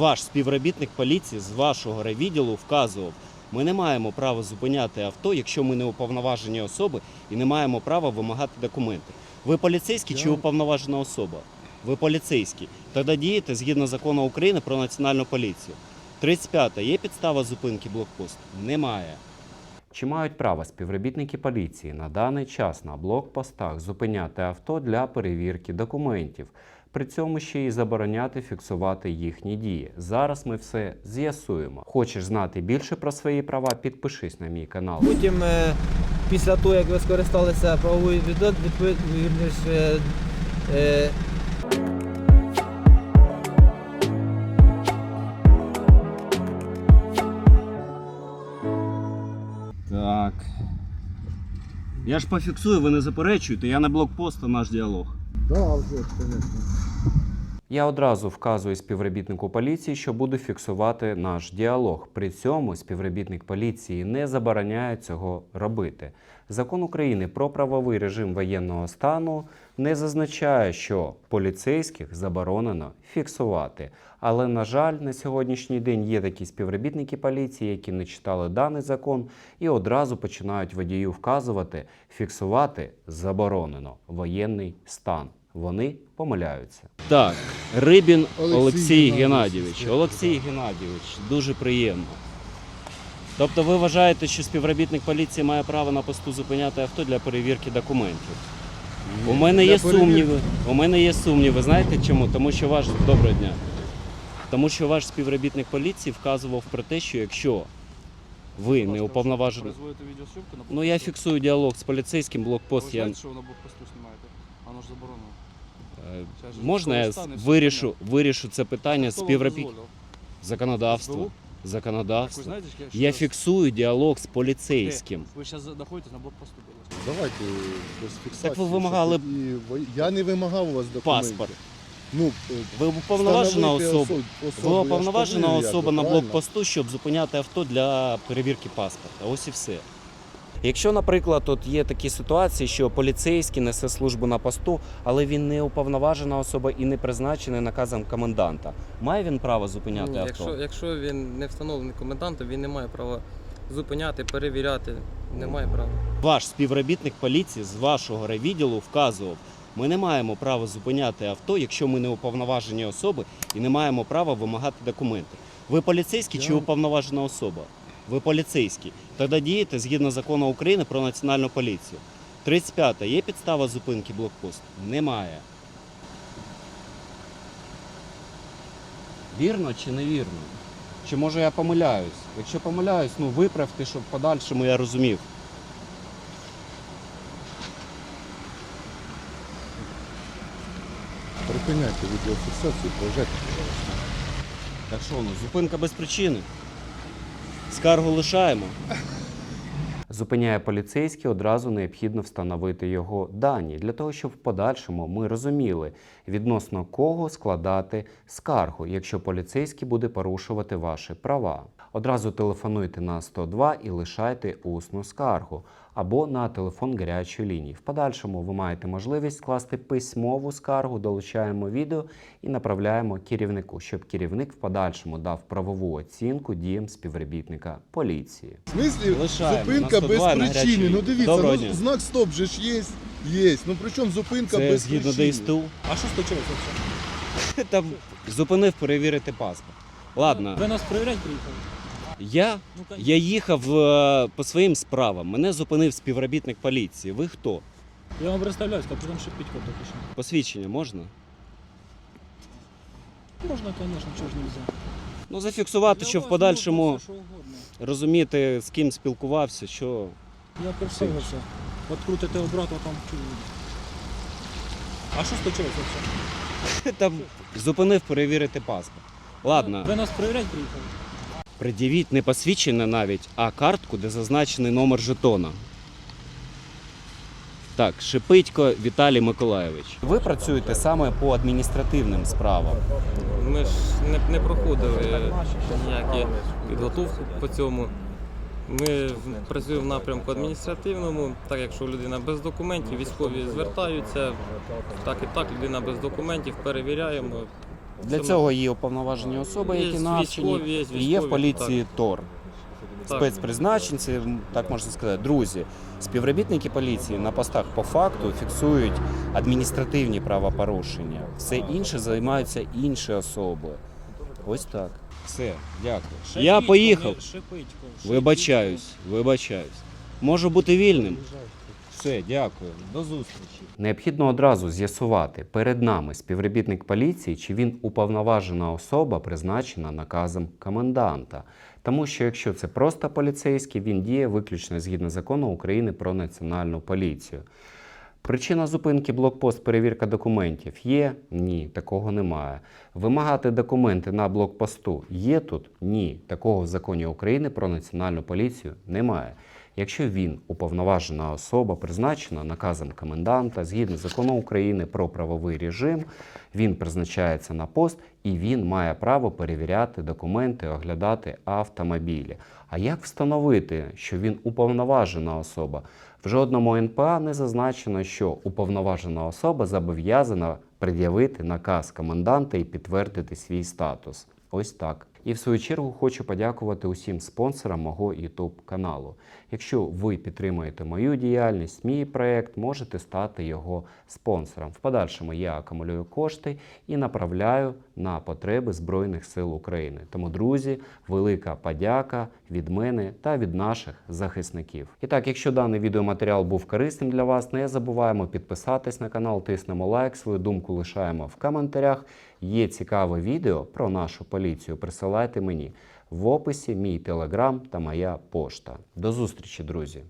Ваш співробітник поліції з вашого райвідділу вказував, ми не маємо права зупиняти авто, якщо ми не уповноважені особи і не маємо права вимагати документи. Ви поліцейський чи уповноважена особа? Ви поліцейський. Тоді дієте згідно закону України про національну поліцію. 35. Є підстава зупинки блокпосту? Немає. Чи мають право співробітники поліції на даний час на блокпостах зупиняти авто для перевірки документів, при цьому ще й забороняти фіксувати їхні дії? Зараз ми все з'ясуємо. Хочеш знати більше про свої права? Підпишись на мій канал. Потім, е, після того, як ви скористалися правовою відповідніше, е, Так. Я ж пофіксую, ви не заперечуєте, я на блокпост, а наш діалог. Да, вже, звісно. Я одразу вказую співробітнику поліції, що буду фіксувати наш діалог. При цьому співробітник поліції не забороняє цього робити. Закон України про правовий режим воєнного стану не зазначає, що поліцейських заборонено фіксувати. Але, на жаль, на сьогоднішній день є такі співробітники поліції, які не читали даний закон і одразу починають водію вказувати, фіксувати заборонено воєнний стан. Вони помиляються. Так, Рибін Олексій, Олексій Геннадійович. Олексій Геннадійович, дуже приємно. Тобто ви вважаєте, що співробітник поліції має право на посту зупиняти авто для перевірки документів? У мене є перевірки. сумніви. У мене є сумніви. Знаєте чому? Тому що ваш доброго дня. Тому що ваш співробітник поліції вказував про те, що якщо ви не уповноважені. Ну я фіксую діалог з поліцейським, блокпост Ви я знаєте, що ви на блокпосту знімаєте? Воно ж заборонено. Е, можна я вирішу, вирішу це питання співробітник дозволив? законодавство. Я фіксую діалог з поліцейським. Ви зараз знаходитесь на блокпосту. Давайте без фіксації. Так ви вимагали тоді Я не вимагав у вас документів. Паспорт. Ну, е, Ви уповноважена встановити особа. осо- особу, Ви я ж уповноважена повинен особа на правильно? блокпосту, щоб зупиняти авто для перевірки паспорта. Ось і все. Якщо, наприклад, от є такі ситуації, що поліцейський несе службу на посту, але він не уповноважена особа і не призначений наказом коменданта, має він право зупиняти Ні, авто? якщо, якщо він не встановлений комендантом, він не має права зупиняти, перевіряти. Не має права. Ваш співробітник поліції з вашого райвідділу вказував, ми не маємо права зупиняти авто, якщо ми не уповноважені особи і не маємо права вимагати документи. Ви поліцейський чи уповноважена особа? Ви поліцейський. Тоді дієте згідно закону України про національну поліцію. 35. та Є підстава зупинки блокпосту? Немає. Вірно чи не вірно? Чи може я помиляюсь? Якщо помиляюсь, ну виправте, щоб в подальшому я розумів. Припиняйте відеофіксацію, проїжджайте, пожалуйста. Так що, ну, зупинка без причини. Скаргу лишаємо. Зупиняє поліцейський, одразу необхідно встановити його дані для того, щоб в подальшому ми розуміли, відносно кого складати скаргу, якщо поліцейський буде порушувати ваші права. Одразу телефонуйте на 102 і лишайте усну скаргу або на телефон гарячої лінії. В подальшому ви маєте можливість скласти письмову скаргу, долучаємо відео і направляємо керівнику, щоб керівник в подальшому дав правову оцінку діям співробітника поліції. В смислі, Лишаємо. зупинка На без на гарячій причини. Ну лінії. дивіться, Доброго ну, дня. знак стоп же ж є. Є. Ну при чому зупинка Це без згідно причини? ДСТУ. А що случилось? Там зупинив перевірити паспорт. Ладно, Ви нас перевіряти приїхали? Я, Ну, я їхав е, по своїм справам. Мене зупинив співробітник поліції. Ви хто? Я вам представляюсь, а потім ще підько тільки що. Посвідчення можна? Можна, звісно, чого ж нельзя. Ну, зафіксувати, що в подальшому розуміти, з ким спілкувався, що. Я представився. От крутите обратно там чую. А що случилось взагалі? Там зупинив перевірити паспорт. Ладно, Ви нас перевіряти приїхали? Пред'явіть не посвідчення навіть, а картку, де зазначений номер жетона. Так, Шипитько Віталій Миколайович. Ви працюєте саме по адміністративним справам. Ми ж не, не проходили ніякі підготовки по цьому. Ми працюємо в напрямку адміністративному, так якщо людина без документів, військові звертаються, так і так, людина без документів, перевіряємо, Для Це цього є уповноважені особи, Є які навчені, є і є в поліції ТОР. Так. Спецпризначенці, так можна сказати, друзі, співробітники поліції на постах по факту фіксують адміністративні правопорушення. Все інше займаються інші особи. Ось так. Все, дякую. Я поїхав. Вибачаюсь, вибачаюсь. Можу бути вільним. Все, дякую. До зустрічі. Необхідно одразу з'ясувати перед нами співробітник поліції, чи він уповноважена особа, призначена наказом коменданта. Тому що якщо це просто поліцейський, він діє виключно згідно закону України про національну поліцію. Причина зупинки блокпост перевірка документів є? Ні, такого немає. Вимагати документи на блокпосту є тут? Ні. Такого в законі України про національну поліцію немає. Якщо він уповноважена особа, призначена наказом коменданта, згідно закону України про правовий режим, він призначається на пост і він має право перевіряти документи, оглядати автомобілі. А як встановити, що він уповноважена особа? В жодному НПА не зазначено, що уповноважена особа зобов'язана пред'явити наказ коменданта і підтвердити свій статус. Ось так. І в свою чергу хочу подякувати усім спонсорам мого YouTube каналу. Якщо ви підтримуєте мою діяльність, мій проект, можете стати його спонсором. В подальшому я акумулюю кошти і направляю на потреби Збройних сил України. Тому, друзі, велика подяка від мене та від наших захисників. І так, якщо даний відеоматеріал був корисним для вас, не забуваємо підписатись на канал, тиснемо лайк, свою думку лишаємо в коментарях. Є цікаве відео про нашу поліцію. Присилайте мені в описі мій телеграм та моя пошта. До зустрічі, друзі!